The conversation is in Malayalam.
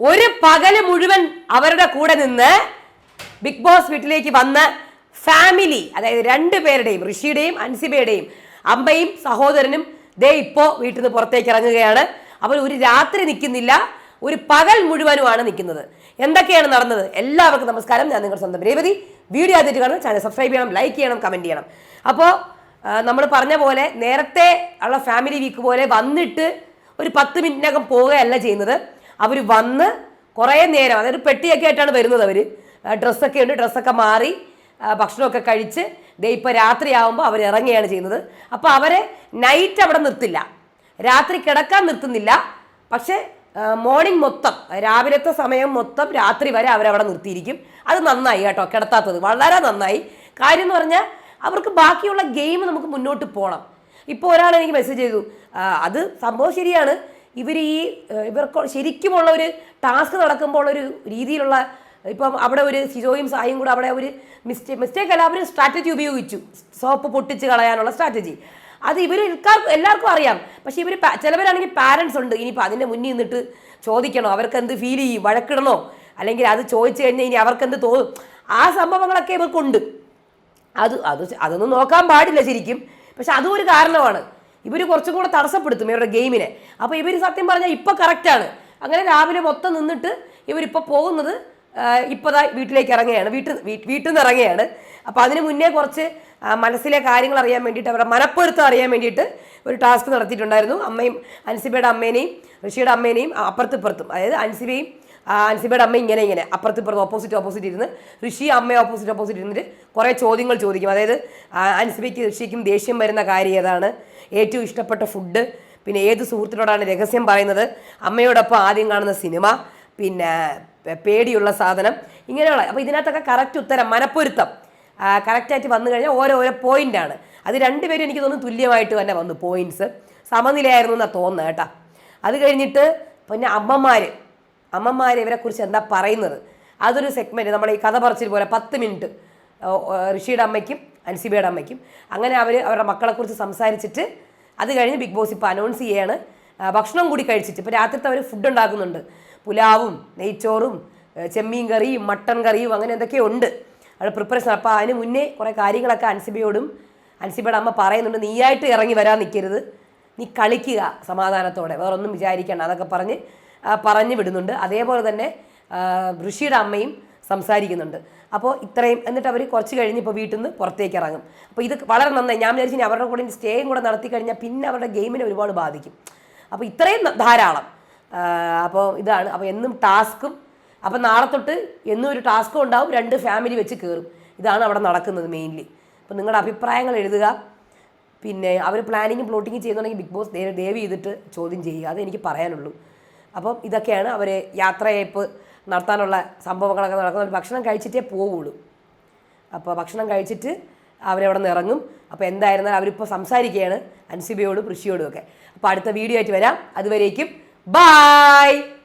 ഒരു പകൽ മുഴുവൻ അവരുടെ കൂടെ നിന്ന് ബിഗ് ബോസ് വീട്ടിലേക്ക് വന്ന ഫാമിലി അതായത് രണ്ട് പേരുടെയും ഋഷിയുടെയും അൻസിബയുടെയും അമ്മയും സഹോദരനും ദേ ഇപ്പോ വീട്ടിൽ നിന്ന് പുറത്തേക്ക് ഇറങ്ങുകയാണ്. അവർ ഒരു രാത്രി നിൽക്കുന്നില്ല ഒരു പകൽ മുഴുവനുമാണ് നിൽക്കുന്നത്. എന്തൊക്കെയാണ് നടന്നത്? എല്ലാവർക്കും നമസ്കാരം. ഞാൻ നിങ്ങളുടെ സ്വന്തം രേവതി. വീഡിയോ ആദ്യമായിട്ട് കാണുന്നത് ചാനൽ സബ്സ്ക്രൈബ് ചെയ്യണം ലൈക്ക് ചെയ്യണം കമന്റ് ചെയ്യണം. അപ്പോൾ നമ്മൾ പറഞ്ഞ പോലെ നേരത്തെ ഉള്ള ഫാമിലി വീക്ക് പോലെ വന്നിട്ട് ഒരു പത്ത് മിനിറ്റിനകം പോവുകയല്ല ചെയ്യുന്നത്. അവർ വന്ന് കുറേ നേരം അതായത് പെട്ടിയൊക്കെ ആയിട്ടാണ് വരുന്നത് അവർ ഡ്രസ്സൊക്കെ ഉണ്ട് ഡ്രസ്സൊക്കെ മാറി ഭക്ഷണമൊക്കെ കഴിച്ച് ദേ ഇപ്പോൾ രാത്രിയാവുമ്പോൾ അവർ ഇറങ്ങുകയാണ് ചെയ്യുന്നത്. അപ്പോൾ അവരെ നൈറ്റ് അവിടെ നിർത്തില്ല. രാത്രി കിടക്കാൻ നിർത്തുന്നില്ല. പക്ഷേ മോർണിംഗ് മൊത്തം രാവിലത്തെ സമയം മൊത്തം രാത്രി വരെ അവരവിടെ നിർത്തിയിരിക്കും. അത് നന്നായി കേട്ടോ കിടത്താത്തത് വളരെ നന്നായി. കാര്യം എന്ന് പറഞ്ഞാൽ അവർക്ക് ബാക്കിയുള്ള ഗെയിം നമുക്ക് മുന്നോട്ട് പോകണം ഇപ്പോൾ ഒരാൾ എനിക്ക് മെസ്സേജ് ചെയ്തു അത് സംഭവം ശരിയാണ്. ഇവർ ഈ ഇവർക്ക് ശരിക്കുമുള്ള ഒരു ടാസ്ക് നടക്കുമ്പോൾ ഒരു രീതിയിലുള്ള ഇപ്പം അവിടെ ഒരു സിജോയും സായും കൂടെ അവിടെ ഒരു മിസ്റ്റേക്ക് മിസ്റ്റേക്ക് അല്ല അവർ സ്ട്രാറ്റജി ഉപയോഗിച്ചു. സോപ്പ് പൊട്ടിച്ച് കളയാനുള്ള സ്ട്രാറ്റജി. അത് ഇവർ എല്ലാവർക്കും അറിയാം. പക്ഷെ ഇവർ ചിലവരാണെങ്കിൽ പാരൻസ് ഉണ്ട്. ഇനിയിപ്പോൾ അതിന്റെ മുന്നിൽ നിന്നിട്ട് ചോദിക്കണോ? അവർക്ക് എന്ത് ഫീൽ ചെയ്യും? വഴക്കിടണോ? അല്ലെങ്കിൽ അത് ചോദിച്ചു കഴിഞ്ഞാൽ ഇനി അവർക്ക് എന്ത് തോന്നും? ആ സംഭവങ്ങളൊക്കെ ഇവർക്കുണ്ട്. അത് അത് അതൊന്നും നോക്കാൻ പാടില്ല ശരിക്കും. പക്ഷെ അതും ഒരു കാരണമാണ്. ഇവർ കുറച്ചും കൂടെ തടസ്സപ്പെടുത്തും ഇവരുടെ ഗെയിമിനെ. അപ്പോൾ ഇവർ സത്യം പറഞ്ഞാൽ ഇപ്പോൾ കറക്റ്റാണ് അങ്ങനെ രാവിലെ മൊത്തം നിന്നിട്ട് ഇവരിപ്പോൾ പോകുന്നത് ഇപ്പോൾ വീട്ടിലേക്ക് ഇറങ്ങുകയാണ്. വീട്ടിൽ വീട്ടിൽ നിന്ന് ഇറങ്ങുകയാണ്. അപ്പോൾ അതിന് മുന്നേ കുറച്ച് മനസ്സിലെ കാര്യങ്ങൾ അറിയാൻ വേണ്ടിയിട്ട് അവരുടെ മനപ്പൊരുത്തം അറിയാൻ വേണ്ടിയിട്ട് ഒരു ടാസ്ക് നടത്തിയിട്ടുണ്ടായിരുന്നു. അമ്മയും അൻസിബയുടെ അമ്മേനെയും ഋഷിയുടെ അമ്മേനെയും അപ്പുറത്തും ഇപ്പുറത്തും. അതായത് അൻസിബയും അൻസിബയുടെ അമ്മ ഇങ്ങനെ ഇങ്ങനെ അപ്പുറത്ത് ഇപ്പുറത്ത് ഓപ്പോസിറ്റ് ഓപ്പോസിറ്റ് ഇരുന്ന് ഋഷി അമ്മ ഓപ്പോസിറ്റ് ഓപ്പോസിറ്റ് ഇരുന്നിട്ട് കുറേ ചോദ്യങ്ങൾ ചോദിക്കും. അതായത് ആൻസിബിക്ക് ഋഷിക്കും ദേഷ്യം വരുന്ന കാര്യം ഏതാണ്? ഏറ്റവും ഇഷ്ടപ്പെട്ട ഫുഡ് പിന്നെ ഏത് സുഹൃത്തിനോടാണ് രഹസ്യം പറയുന്നത്? അമ്മയോടൊപ്പം ആദ്യം കാണുന്ന സിനിമ പിന്നെ പേടിയുള്ള സാധനം ഇങ്ങനെയുള്ള. അപ്പോൾ ഇതിനകത്തൊക്കെ കറക്റ്റ് ഉത്തരം മനപ്പൊരുത്തം. കറക്റ്റായിട്ട് വന്നു കഴിഞ്ഞാൽ ഓരോ ഓരോ പോയിന്റാണ് അത് രണ്ടുപേരും എനിക്ക് തോന്നുന്നു തുല്യമായിട്ട് തന്നെ വന്നു പോയിന്റ്സ് സമനിലയായിരുന്നു എന്നാണ് തോന്നുന്നത് കേട്ടോ. അത് കഴിഞ്ഞിട്ട് പിന്നെ അമ്മമാർ അമ്മമാർ ഇവരെക്കുറിച്ച് എന്താ പറയുന്നത്? അതൊരു സെഗ്മെന്റ് നമ്മൾ ഈ കഥ പറച്ചിൽ പോലെ പത്ത് മിനിറ്റ്. ഋഷിയുടെ അമ്മയ്ക്കും അൻസിബയുടെ അമ്മയ്ക്കും. അങ്ങനെ അവർ അവരുടെ മക്കളെക്കുറിച്ച് സംസാരിച്ചിട്ട് അത് കഴിഞ്ഞ് ബിഗ് ബോസ് ഇപ്പോൾ അനൗൺസ് ചെയ്യാണ്. ഭക്ഷണം കൂടി കഴിച്ചിട്ട്. ഇപ്പോൾ രാത്രിത്തെ അവർ ഫുഡ് ഉണ്ടാക്കുന്നുണ്ട്. പുലാവും നെയ്ച്ചോറും ചെമ്മീൻ കറിയും മട്ടൺ കറിയും അങ്ങനെ എന്തൊക്കെയോ ഉണ്ട്. അവിടെ പ്രിപ്പറേഷൻ അപ്പോൾ അതിന് മുന്നേ കുറേ കാര്യങ്ങളൊക്കെ അൻസിബയോടും അൻസിബയുടെ അമ്മ പറയുന്നുണ്ട്. നീയായിട്ട് ഇറങ്ങി വരാൻ നിൽക്കരുത് നീ കളിക്കുക സമാധാനത്തോടെ. വേറൊന്നും വിചാരിക്കേണ്ട. അതൊക്കെ പറഞ്ഞ് പറഞ്ഞു വിടുന്നുണ്ട്. അതേപോലെ തന്നെ ഋഷിയുടെ അമ്മയും സംസാരിക്കുന്നുണ്ട്. അപ്പോൾ ഇത്രയും എന്നിട്ട് അവർ കുറച്ച് കഴിഞ്ഞ് ഇപ്പോൾ വീട്ടിൽ നിന്ന് പുറത്തേക്ക് ഇറങ്ങും. അപ്പോൾ ഇത് വളരെ നന്നായി. ഞാൻ വിചാരിച്ചു അവരുടെ കൂടെ സ്റ്റേയും കൂടെ നടത്തി കഴിഞ്ഞാൽ പിന്നെ അവരുടെ ഗെയിമിനെ ഒരുപാട് ബാധിക്കും. അപ്പോൾ ഇത്രയും ധാരാളം. അപ്പോൾ ഇതാണ്. അപ്പോൾ എന്നും ടാസ്കും അപ്പോൾ നാളെ തൊട്ട് എന്നും ഒരു ടാസ്കും ഉണ്ടാവും. രണ്ട് ഫാമിലി വെച്ച് കയറും ഇതാണ് അവിടെ നടക്കുന്നത് മെയിൻലി അപ്പോൾ നിങ്ങളുടെ അഭിപ്രായങ്ങൾ എഴുതുക. പിന്നെ അവർ പ്ലാനിങ്ങും പ്ലോട്ടിങ്ങും ചെയ്യുന്നുണ്ടെങ്കിൽ ബിഗ് ബോസ് ദയവ് ചെയ്തിട്ട് ചോദ്യം ചെയ്യുക. അത് എനിക്ക് പറയാനുള്ളൂ. അപ്പം ഇതൊക്കെയാണ് അവർ യാത്രയയപ്പ് നടത്താനുള്ള സംഭവങ്ങളൊക്കെ നടക്കുന്നത്. ഭക്ഷണം കഴിച്ചിട്ടേ പോവുള്ളൂ. അപ്പോൾ ഭക്ഷണം കഴിച്ചിട്ട് അവരവിടെ നിന്ന് ഇറങ്ങും അപ്പോൾ എന്തായിരുന്നാലും അവരിപ്പോൾ സംസാരിക്കുകയാണ് അൻസിബയോടും ഋഷിയോടും ഒക്കെ. അപ്പോൾ അടുത്ത വീഡിയോ ആയിട്ട് വരാം. അതുവരേക്കും ബായ്!